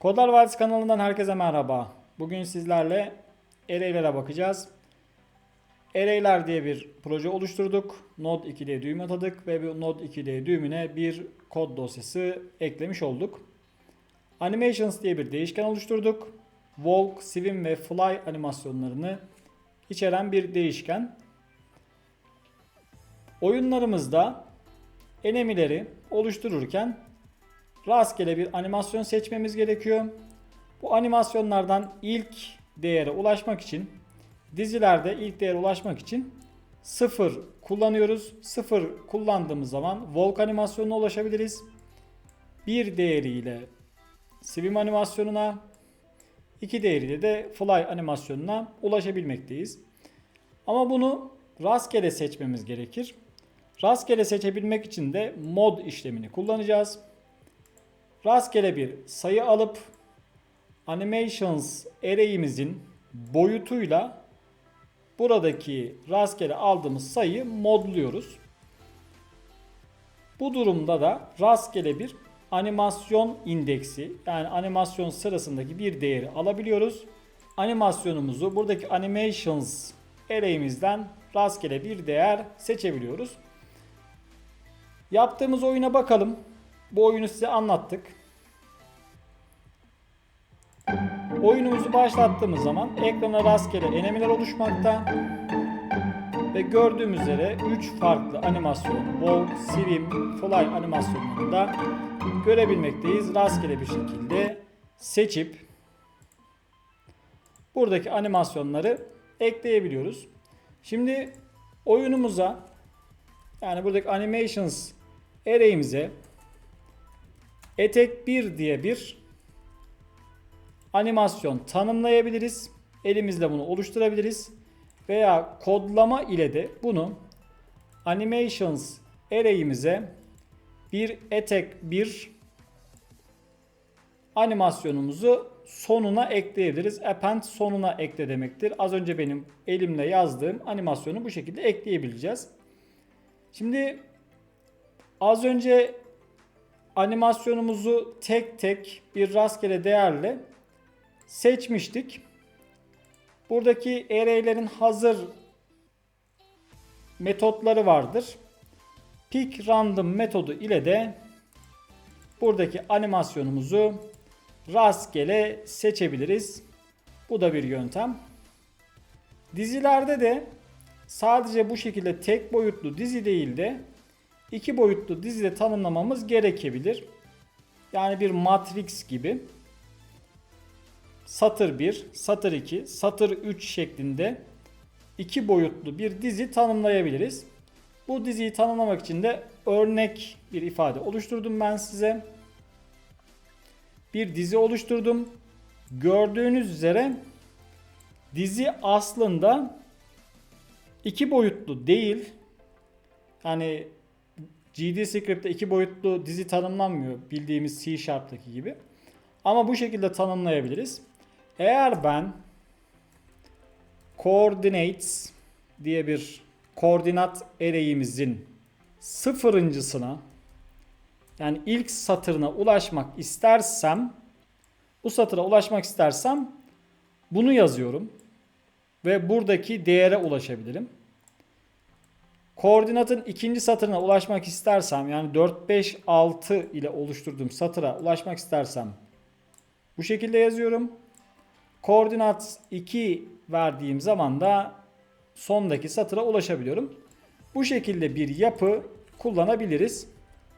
Kodlar Vadisi kanalından herkese merhaba. Bugün sizlerle array'lere bakacağız. Array'ler diye bir proje oluşturduk. Node 2D düğüm atadık ve bu Node 2D düğümüne bir kod dosyası eklemiş olduk. Animations diye bir değişken oluşturduk. Walk, Swim ve Fly animasyonlarını içeren bir değişken. Oyunlarımızda enemileri oluştururken rastgele bir animasyon seçmemiz gerekiyor. Bu animasyonlardan ilk değere ulaşmak için dizilerde ilk değere ulaşmak için 0 kullanıyoruz. 0 kullandığımız zaman walk animasyonuna ulaşabiliriz. 1 değeriyle swim animasyonuna, 2 değeriyle de fly animasyonuna ulaşabilmekteyiz. Ama bunu rastgele seçmemiz gerekir. Rastgele seçebilmek için de mod işlemini kullanacağız rastgele bir sayı alıp animations array'imizin boyutuyla buradaki rastgele aldığımız sayıyı modluyoruz. Bu durumda da rastgele bir animasyon indeksi yani animasyon sırasındaki bir değeri alabiliyoruz. Animasyonumuzu buradaki animations array'imizden rastgele bir değer seçebiliyoruz. Yaptığımız oyuna bakalım. Bu oyunu size anlattık. Oyunumuzu başlattığımız zaman ekrana rastgele enemiler oluşmakta. Ve gördüğümüz üzere 3 farklı animasyon, walk, swim, fly animasyonlarını da görebilmekteyiz. Rastgele bir şekilde seçip buradaki animasyonları ekleyebiliyoruz. Şimdi oyunumuza yani buradaki animations array'imize etek 1 diye bir animasyon tanımlayabiliriz. Elimizle bunu oluşturabiliriz. Veya kodlama ile de bunu animations array'imize bir etek 1 animasyonumuzu sonuna ekleyebiliriz. Append sonuna ekle demektir. Az önce benim elimle yazdığım animasyonu bu şekilde ekleyebileceğiz. Şimdi az önce animasyonumuzu tek tek bir rastgele değerle seçmiştik. Buradaki array'lerin hazır metotları vardır. Pick random metodu ile de buradaki animasyonumuzu rastgele seçebiliriz. Bu da bir yöntem. Dizilerde de sadece bu şekilde tek boyutlu dizi değil de iki boyutlu dizide tanımlamamız gerekebilir. Yani bir matrix gibi satır 1, satır 2, satır 3 şeklinde iki boyutlu bir dizi tanımlayabiliriz. Bu diziyi tanımlamak için de örnek bir ifade oluşturdum ben size. Bir dizi oluşturdum. Gördüğünüz üzere dizi aslında iki boyutlu değil. Yani GD Script'te iki boyutlu dizi tanımlanmıyor bildiğimiz C Sharp'taki gibi. Ama bu şekilde tanımlayabiliriz. Eğer ben coordinates diye bir koordinat array'imizin sıfırıncısına yani ilk satırına ulaşmak istersem bu satıra ulaşmak istersem bunu yazıyorum ve buradaki değere ulaşabilirim. Koordinatın ikinci satırına ulaşmak istersem yani 4, 5, 6 ile oluşturduğum satıra ulaşmak istersem bu şekilde yazıyorum. Koordinat 2 verdiğim zaman da sondaki satıra ulaşabiliyorum. Bu şekilde bir yapı kullanabiliriz.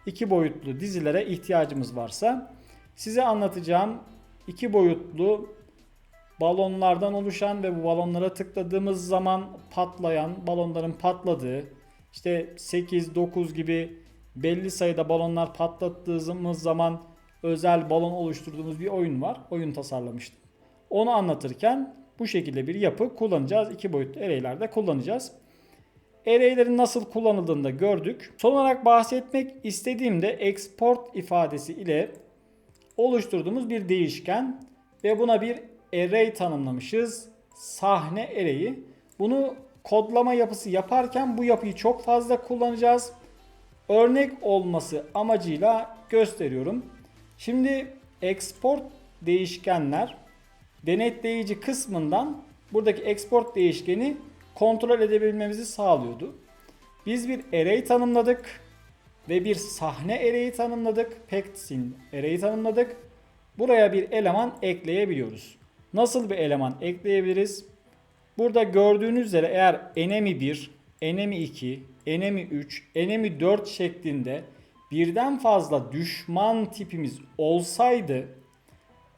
İki boyutlu dizilere ihtiyacımız varsa. Size anlatacağım iki boyutlu balonlardan oluşan ve bu balonlara tıkladığımız zaman patlayan, balonların patladığı, işte 8, 9 gibi belli sayıda balonlar patlattığımız zaman özel balon oluşturduğumuz bir oyun var. Oyun tasarlamıştım. Onu anlatırken bu şekilde bir yapı kullanacağız. İki boyutlu array'lerde kullanacağız. Array'lerin nasıl kullanıldığını da gördük. Son olarak bahsetmek istediğimde export ifadesi ile oluşturduğumuz bir değişken ve buna bir array tanımlamışız. Sahne array'i. Bunu kodlama yapısı yaparken bu yapıyı çok fazla kullanacağız. Örnek olması amacıyla gösteriyorum. Şimdi export değişkenler denetleyici kısmından buradaki export değişkeni kontrol edebilmemizi sağlıyordu. Biz bir array tanımladık ve bir sahne array'i tanımladık. Pactsin array'i tanımladık. Buraya bir eleman ekleyebiliyoruz. Nasıl bir eleman ekleyebiliriz? Burada gördüğünüz üzere eğer enemy 1, enemy 2, enemy 3, enemy 4 şeklinde birden fazla düşman tipimiz olsaydı,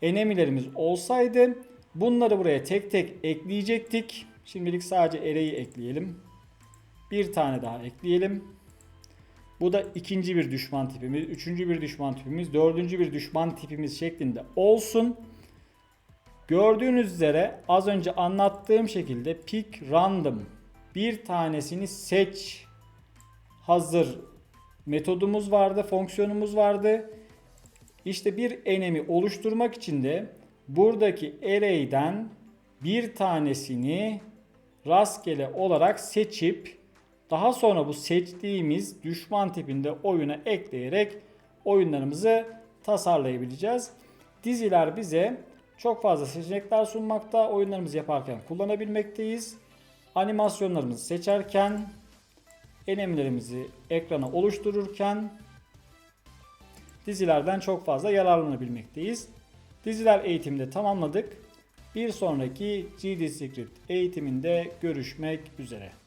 enemy'lerimiz olsaydı bunları buraya tek tek ekleyecektik. Şimdilik sadece array'i ekleyelim. Bir tane daha ekleyelim. Bu da ikinci bir düşman tipimiz, üçüncü bir düşman tipimiz, dördüncü bir düşman tipimiz şeklinde olsun. Gördüğünüz üzere az önce anlattığım şekilde pick random bir tanesini seç hazır metodumuz vardı, fonksiyonumuz vardı. İşte bir enemi oluşturmak için de buradaki array'den bir tanesini rastgele olarak seçip daha sonra bu seçtiğimiz düşman tipinde oyuna ekleyerek oyunlarımızı tasarlayabileceğiz. Diziler bize çok fazla seçenekler sunmakta. Oyunlarımızı yaparken kullanabilmekteyiz. Animasyonlarımızı seçerken, enemilerimizi ekrana oluştururken dizilerden çok fazla yararlanabilmekteyiz. Diziler eğitiminde tamamladık. Bir sonraki GD eğitiminde görüşmek üzere.